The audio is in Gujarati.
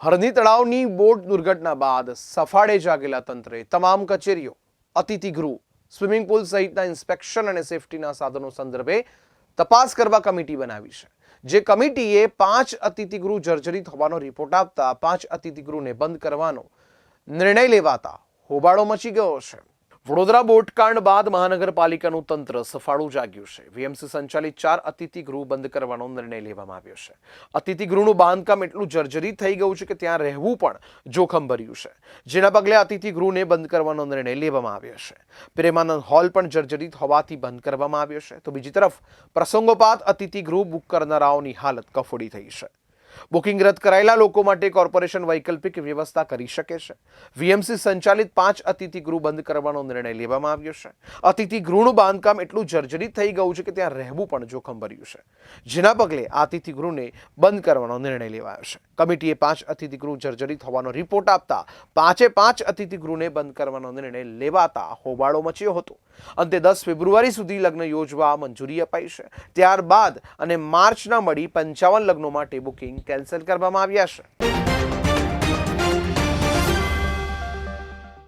હરણી તળાવની બોટ દુર્ઘટના બાદ સફાળે જાગેલા તંત્રે તમામ કચેરીઓ, અતિથિગૃહ, સ્વિમિંગ પુલ સહિતના ઇન્સ્પેક્શન અને સેફટીના સાધનો સંદર્ભે તપાસ કરવા કમિટી બનાવી છે. જે કમિટીએ પાંચ અતિથિગૃહ જર્જરિત હોવાનો રિપોર્ટ આપતા પાંચ અતિથિગૃહને બંધ કરવાનો નિર્ણય લેવાતા હોબાળો મચી ગયો છે. વડોદરા બોટકાંડ બાદ મહાનગરપાલિકાનું તંત્ર સફાળું જાગ્યું છે. વીએમસી સંચાલિત ચાર અતિથિગૃહ બંધ કરવાનો નિર્ણય લેવામાં આવ્યો છે. અતિથિ ગૃહનું બાંધકામ એટલું જર્જરિત થઈ ગયું છે કે ત્યાં રહેવું પણ જોખમ ભર્યું છે. જેના પગલે અતિથિ ગૃહને બંધ કરવાનો નિર્ણય લેવામાં આવ્યો છે. પ્રેમાનંદ હોલ પણ જર્જરિત હોવાથી બંધ કરવામાં આવ્યો છે. તો બીજી તરફ, પ્રસંગોપાત અતિથિ ગૃહ બુક કરનારાઓની હાલત કફોડી થઈ છે. બુકિંગ રદ કરાયેલા લોકો માટે કોર્પોરેશન વૈકલ્પિક વ્યવસ્થા કરી શકે છે. વીએમસી સંચાલિત પાંચ અતિથિગૃહ બંધ કરવાનો નિર્ણય લેવામાં આવ્યો છે. અતિથિ ગૃહનું બાંધકામ એટલું જર્જરિત થઈ ગયું છે કે ત્યાં રહેવું પણ જોખમ ભર્યું છે. જેના પગલે આ અતિથિગૃહને બંધ કરવાનો નિર્ણય લેવાયો છે. કમિટીએ પાંચ અતિથિગૃહ જર્જરિત હોવાનો રિપોર્ટ આપતા પાંચે પાંચ અતિથિ ગૃહને બંધ કરવાનો નિર્ણય લેવાતા હોબાળો મચ્યો હતો. અંતે દસ ફેબ્રુઆરી સુધી લગ્ન યોજવા મંજૂરી અપાઈ છે. ત્યારબાદ અને માર્ચના મળી પંચાવન લગ્નો માટે બુકિંગ કેન્સલ કરવામાં આવ્યા છે.